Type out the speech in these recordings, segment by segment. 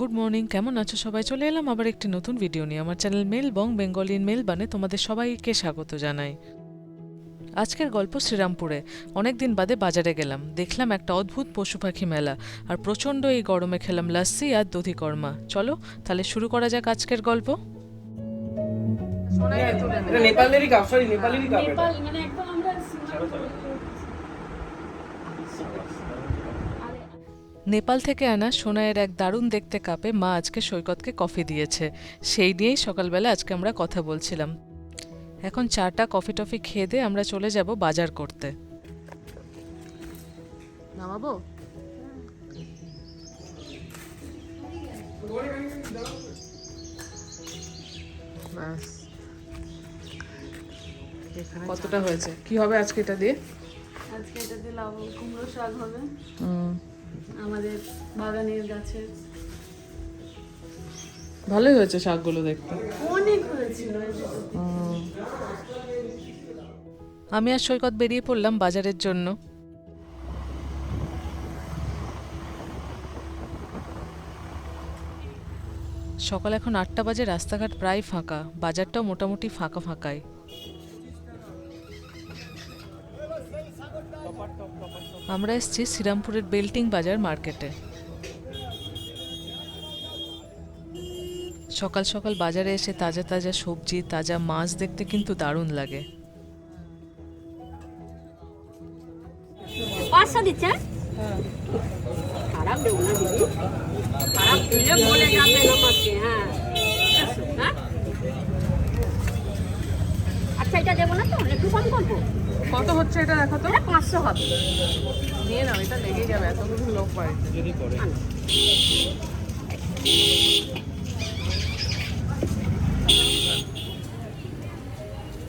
Good morning কেমন আছো সবাই? চলে এলাম আবার একটি নতুন ভিডিও নিয়ে। আমার চ্যানেল মেল বং বেঙ্গলিন মেল বানে তোমাদের সবাইকে স্বাগত জানাই। আজকের গল্প শ্রীরামপুরে। অনেক দিন বাদে বাজারে গেলাম। দেখলাম একটা অদ্ভুত পশু পাখি মেলা আর প্রচণ্ড এই গরমে খেলাম লাস্সি আর দধি কর্মা চলো তাহলে শুরু করা যাক আজকের গল্প। নেপালেরই কাপ সরি নেপালেরই কাপ নেপাল মানে একদম আমরা নেপাল থেকে আনা সোনায়ের এক দারুণ দেখতে কাপে মা আজকে সৈকতকে কফি দিয়েছে। সেই নিয়েই সকালবেলা আজকে আমরা কথা বলছিলাম। এখন চাটা কফি টফি খেয়ে দিয়ে আমরা চলে যাব বাজার করতে। নামাবো? ব্যাস কতটা হয়েছে? কি হবে আজকে এটা দিয়ে? আজকে এটা দিয়ে লাউ কুমড়ো শাক হবে। আমাদের বাগানের গাছের। ভালোই হয়েছে শাকগুলো দেখতে। অনেক হয়েছিল আমি আর সৈকত বেরিয়ে পড়লাম বাজারের জন্য। সকাল এখন আটটা বাজে রাস্তাঘাট প্রায় ফাঁকা। বাজারটাও মোটামুটি ফাঁকা ফাঁকাই। আমরা এসেছি শ্রীরামপুরের বেল্টিং বাজার মার্কেটে। সকাল সকাল বাজারে এসে তাজা তাজা সবজি, তাজা মাছ দেখতে কিন্তু দারুণ লাগে। আমাকে হ্যাঁ। হ্যাঁ? আচ্ছা এটা দেবো না তো? একটু কম করব? কত হচ্ছে এটা দেখো তো? এটা পাঁচশো হবে। নিয়ে নাও এটা লেগে যাবে এতগুলো লোক বাড়িতে যদি করে।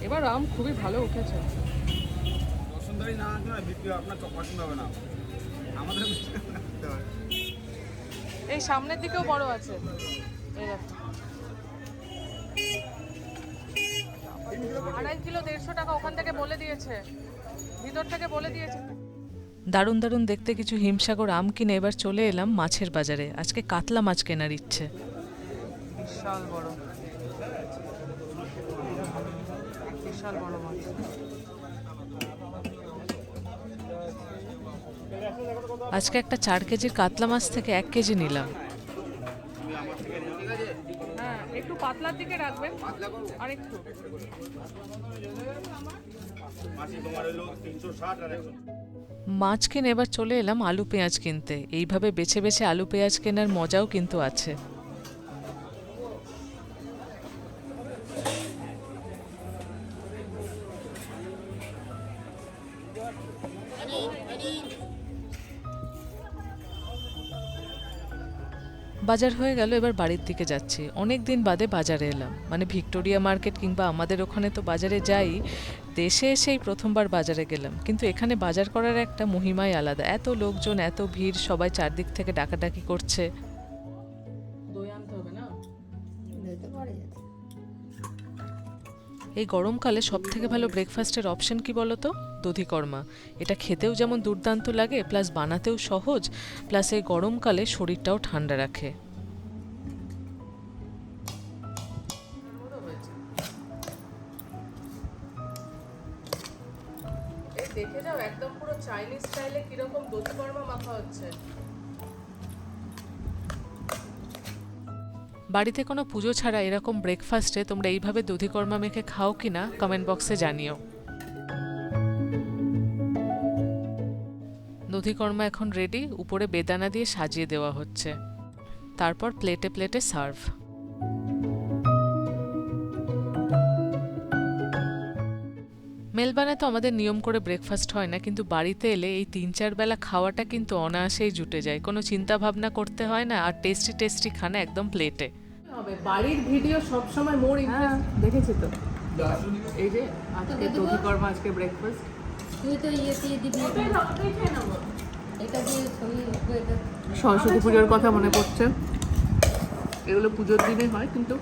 এবার আম খুবই ভালো উঠেছে। বসুন্ধরী না বিক্রি আপনার চক পছন্দ হবে না। আমাদের। এই সামনের দিকেও বড় আছে। এই দেখো। আড়াই কিলো দেড়শো টাকা ওখান থেকে বলে দিয়েছে। ভিতর থেকে বলে দিয়েছে। দারুণ দারুণ দেখতে কিছু হিমসাগর আম কিনে এবার চলে এলাম মাছের বাজারে। আজকে কাতলা মাছ কেনার ইচ্ছে। বিশাল বড়। বিশাল বড় মাছ। আজকে একটা চার কেজির কাতলা মাছ থেকে এক কেজি নিলাম। পাতলার দিকে রাখবেন আর একটু মাছ কিনে এবার চলে এলাম আলু পেঁয়াজ কিনতে। এইভাবে বেছে বেছে আলু পেঁয়াজ কেনার মজাও কিন্তু আছে। বাজার হয়ে গেল, এবার বাড়ির দিকে যাচ্ছি। অনেক দিন বাদে বাজারে এলাম। মানে ভিক্টোরিয়া মার্কেট কিংবা আমাদের ওখানে তো বাজারে যাই, দেশে এসেই প্রথমবার বাজারে গেলাম। কিন্তু এখানে বাজার করার একটা মহিমাই আলাদা। এত লোকজন, এত ভিড়, সবাই চারদিক থেকে ডাকাডাকি করছে। এই গরমকালে সব থেকে ভালো ব্রেকফাস্টের অপশন কি বলো তো? দধিকর্মা এটা খেতেও যেমন দুর্দান্ত লাগে প্লাস বানাতেও সহজ প্লাস এই গরমকালে শরীরটাও ঠান্ডা রাখে। দেখে যাও একদম পুরো চাইনিজ স্টাইলে কীরকম দধিকর্মা মাখা হচ্ছে। বাড়িতে কোনো পুজো ছাড়া এরকম ব্রেকফাস্টে তোমরা এইভাবে দধিকর্মা মেখে খাও কিনা কমেন্ট বক্সে জানিও। দধিকর্মা এখন রেডি উপরে বেদানা দিয়ে সাজিয়ে দেওয়া হচ্ছে। তারপর প্লেটে প্লেটে সার্ভ মেলবানে তো আমাদের নিয়ম করে ব্রেকফাস্ট হয় না কিন্তু বাড়িতে এলে এই তিন চার বেলা খাওয়াটা কিন্তু অনায়াসেই জুটে যায়। কোনো চিন্তা ভাবনা করতে হয় না আর টেস্টি টেস্টি খানা একদম প্লেটে হবে বাড়ির ভিডিও সব সময় মোর ইন্টারেস্ট দেখেছি তো? এই যে আজকে দধিকর্মা আজকে ব্রেকফাস্ট তুই তো ইয়ে দিয়ে দিবি। সরস্বতী পুজোর কথা মনে পড়ছে। এগুলো পুজোর দিনে হয় কিন্তু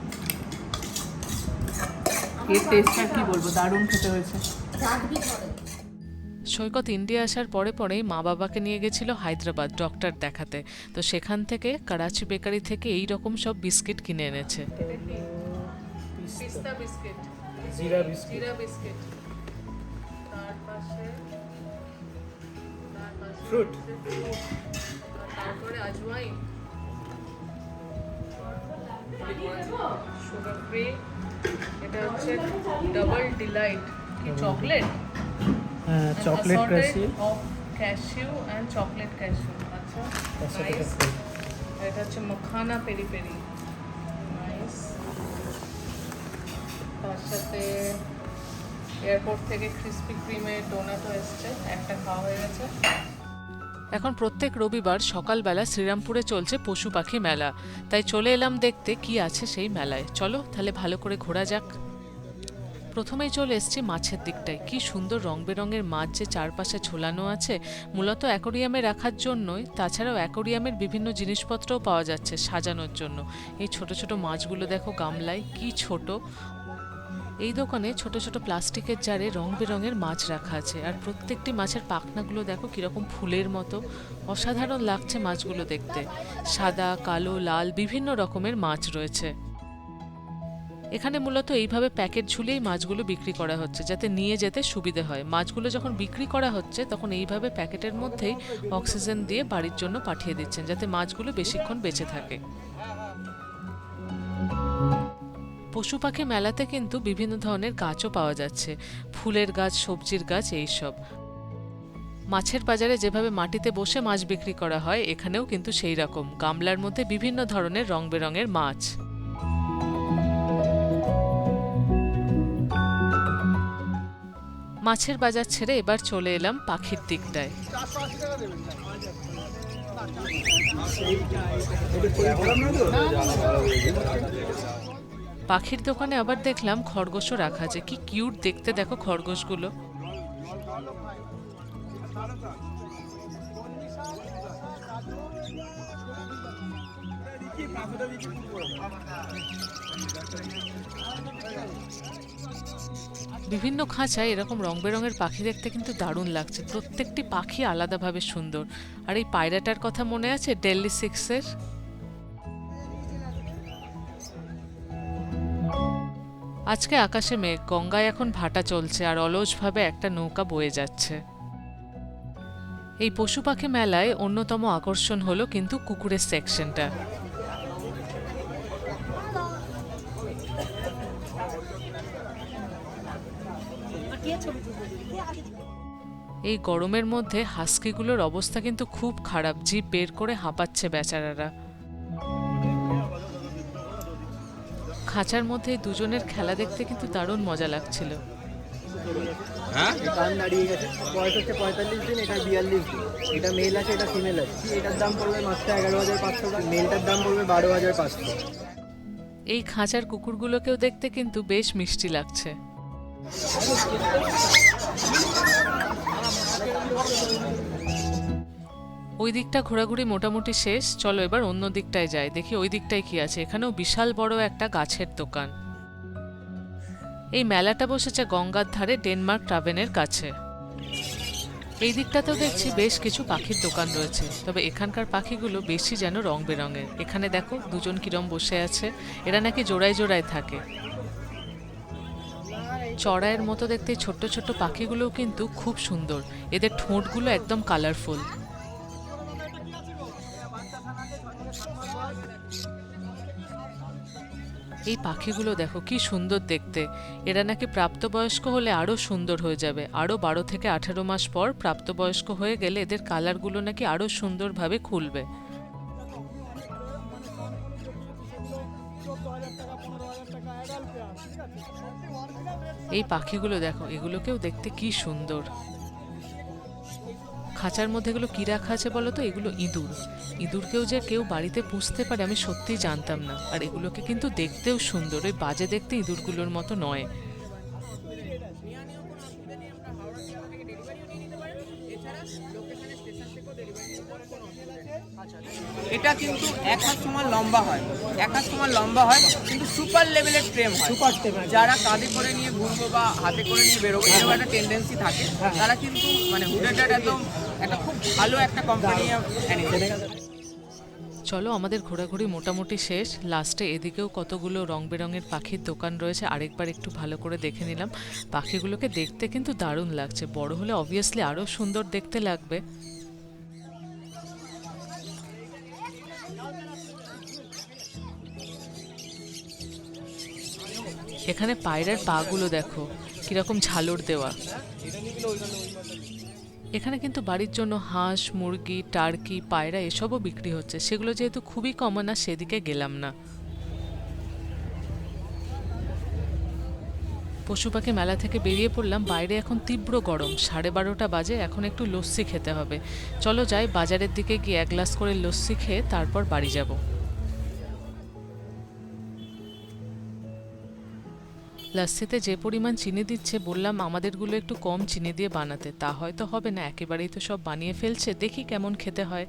এর টেস্টটা কি বলব? দারুণ খেতে হয়েছে। সৈকত ইন্ডিয়া আসার পরে পরেই মা বাবাকে নিয়ে গেছিল হায়দ্রাবাদ ডক্টর দেখাতে। তো সেখান থেকে করাচি বেকারি থেকে এই রকম সব বিস্কিট কিনে এনেছে। পিস্তা বিস্কিট। জিরা বিস্কুট। ফ্রুট তারপরে আজওয়াইন সুগার ফ্রি এটা হচ্ছে ডাবল ডিলাইট কি চকলেট হ্যাঁ chocolate of cashew and chocolate cashew আচ্ছা এটা হচ্ছে মখানা পেরি পেরি। নাইস তার সাথে এয়ারপোর্ট থেকে ক্রিস্পি ক্রিমের ডোনাটও এসছে। একটা খাওয়া হয়ে গেছে। এখন প্রত্যেক রবিবার সকালবেলা শ্রীরামপুরে চলছে পশু পাখি মেলা। তাই চলে এলাম দেখতে কি আছে সেই মেলায়। চলো, তাহলে ভালো করে ঘোরা যাক। প্রথমেই চলে এসছি মাছের দিকটায়। কি সুন্দর রং বেরঙের মাছ যে চারপাশে ঝোলানো আছে, মূলত অ্যাকোরিয়ামে রাখার জন্যই। তাছাড়াও অ্যাকোরিয়ামের বিভিন্ন জিনিসপত্রও পাওয়া যাচ্ছে সাজানোর জন্য। এই ছোট ছোট মাছগুলো দেখো গামলায়, কি ছোট! এই দোকানে ছোট ছোট প্লাস্টিকের জারে রং বেরঙের মাছ রাখা আছে। আর প্রত্যেকটি মাছের পাখনাগুলো দেখো কীরকম ফুলের মতো। অসাধারণ লাগছে মাছগুলো দেখতে। সাদা, কালো, লাল বিভিন্ন রকমের মাছ রয়েছে। এখানে মূলত এইভাবে প্যাকেট ঝুলিয়েই মাছগুলো বিক্রি করা হচ্ছে, যাতে নিয়ে যেতে সুবিধে হয়। মাছগুলো যখন বিক্রি করা হচ্ছে, তখন এইভাবে প্যাকেটের মধ্যেই অক্সিজেন দিয়ে বাড়ির জন্য পাঠিয়ে দিচ্ছেন, যাতে মাছগুলো বেশিক্ষণ বেঁচে থাকে। পশু পাখি মেলাতে কিন্তু বিভিন্ন ধরনের গাছও পাওয়া যাচ্ছে। ফুলের গাছ, সবজির গাছ, এইসব। মাছের বাজারে যেভাবে মাটিতে বসে মাছ বিক্রি করা হয়, এখানেও কিন্তু সেই রকম গামলার মধ্যে বিভিন্ন ধরনের রং বেরঙের মাছ। মাছের বাজার ছেড়ে এবার চলে এলাম পাখির দিকটায়। পাখির দোকানে আবার দেখলাম খরগোশও রাখা আছে। কি কিউট দেখতে, দেখো খরগোশগুলো। বিভিন্ন খাঁচায় এরকম রং বেরঙের পাখি দেখতে কিন্তু দারুণ লাগছে। প্রত্যেকটি পাখি আলাদাভাবে সুন্দর। আর এই পায়রাটার কথা মনে আছে? ডেল্লি সিক্সের? আজকে আকাশে মেঘ, গঙ্গায় এখন ভাটা চলছে আর অলসভাবে একটা নৌকা বয়ে যাচ্ছে। এই পশু পাখি মেলায় অন্যতম আকর্ষণ হলো কিন্তু কুকুরের সেকশনটা। এই গরমের মধ্যে হাস্কিগুলোর অবস্থা কিন্তু খুব খারাপ, জিভ বের করে হাঁপাচ্ছে বেচারারা। খাঁচার মধ্যে দুজনের খেলা দেখতে কিন্তু দারুণ মজা লাগছিল। দাম দাঁড়িয়ে গেছে। বয়স হচ্ছে পঁয়তাল্লিশ দিন এটা বিয়াল্লিশ দিন। এটা মেল আছে এটা ফিমেল আছে। এটার দাম পড়বে মাত্র এগারো হাজার পাঁচশো টাকা। মেলটার দাম পড়বে বারো হাজার পাঁচশো। এই খাঁচার কুকুরগুলোকেও দেখতে কিন্তু বেশ মিষ্টি লাগছে। ওই দিকটা ঘোরাঘুরি মোটামুটি শেষ, চলো এবার অন্য দিকটায় যাই, দেখি ওই দিকটায় কি আছে। এখানেও বিশাল বড় একটা গাছের দোকান। এই মেলাটা বসেছে গঙ্গার ধারে ডেনমার্ক ট্রাভেনের কাছে। এই দিকটাতেও দেখছি বেশ কিছু পাখির দোকান রয়েছে, তবে এখানকার পাখিগুলো বেশি যেন রং বেরঙের এখানে দেখো দুজন কিরম বসে আছে, এরা নাকি জোড়ায় জোড়ায় থাকে। চড়াইয়ের মতো দেখতে ছোট্ট ছোট্ট পাখিগুলোও কিন্তু খুব সুন্দর, এদের ঠোঁটগুলো একদম কালারফুল এই পাখিগুলো দেখো, কি সুন্দর দেখতে। এরা নাকি প্রাপ্তবয়স্ক হলে আরও সুন্দর হয়ে যাবে। আরও বারো থেকে আঠেরো মাস পর প্রাপ্তবয়স্ক হয়ে গেলে এদের কালারগুলো নাকি আরও সুন্দরভাবে খুলবে। এই পাখিগুলো দেখো, এগুলোকেও দেখতে কি সুন্দর। খাঁচার মধ্যে এগুলো কী রাখা আছে বলো তো? এগুলো ইঁদুর। ইঁদুরকেও যে কেউ বাড়িতে পুষতে পারে আমি সত্যিই জানতাম না। আর এগুলোকে কিন্তু দেখতেও সুন্দর ওই বাজে দেখতে ইঁদুরগুলোর মতো নয়। এটা কিন্তু এক হাত সমান লম্বা হয়। এক হাত সমান লম্বা হয় কিন্তু সুপার লেভেলের ফ্রেম হয়। সুপার টেপ যারা কাঁধে করে নিয়ে ঘুরবো বা হাতে করে নিয়ে বেরোবো এরকম একটা টেন্ডেন্সি থাকে। তারা কিন্তু মানে হুডেটার একদম একটা খুব ভালো একটা কোম্পানি চলো, আমাদের ঘোরাঘুরি মোটামুটি শেষ। লাস্টে এদিকেও কতগুলো রং বেরঙের পাখির দোকান রয়েছে, আরেকবার একটু ভালো করে দেখে নিলাম। পাখিগুলোকে দেখতে কিন্তু দারুণ লাগছে। বড় হলে অবভিয়াসলি আরও সুন্দর দেখতে লাগবে। এখানে পায়রার পাগুলো দেখো, কীরকম ঝালর দেওয়া। এখানে কিন্তু বাড়ির জন্য হাঁস, মুরগি, টার্কি, পায়রা এসবও বিক্রি হচ্ছে। সেগুলো যেহেতু খুবই কমন, আর সেদিকে গেলাম না। পশু পাখি মেলা থেকে বেরিয়ে পড়লাম। বাইরে এখন তীব্র গরম। সাড়ে বারোটা বাজে, এখন একটু লস্যি খেতে হবে। চলো যাই বাজারের দিকে গিয়ে এক গ্লাস করে লস্যি খেয়ে তারপর বাড়ি যাব। লাস্সিতে যে পরিমাণ চিনি দিচ্ছে বললাম আমাদেরগুলো একটু কম চিনি দিয়ে বানাতে। তা হয়তো হবে না একেবারেই তো সব বানিয়ে ফেলছে দেখি কেমন খেতে হয়।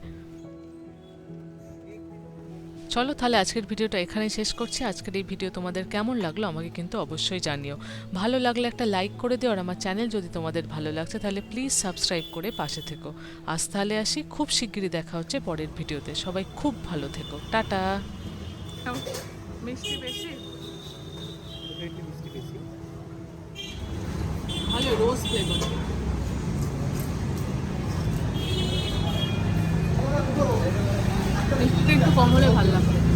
চলো তাহলে আজকের ভিডিওটা এখানেই শেষ করছি। আজকের এই ভিডিও তোমাদের কেমন লাগল আমাকে কিন্তু অবশ্যই জানিও। ভালো লাগলে একটা লাইক করে দিও আর আমার চ্যানেল যদি তোমাদের ভালো লাগছে তাহলে প্লিজ সাবস্ক্রাইব করে পাশে থেকো। আজ তাহলে আসি খুব শিগগিরই দেখা হচ্ছে পরের ভিডিওতে। সবাই খুব ভালো থেকো। টাটা। মিষ্টি বেশি? ভালো রোজ ফ্লেভার একটু একটু কম হলে ভালো লাগবে।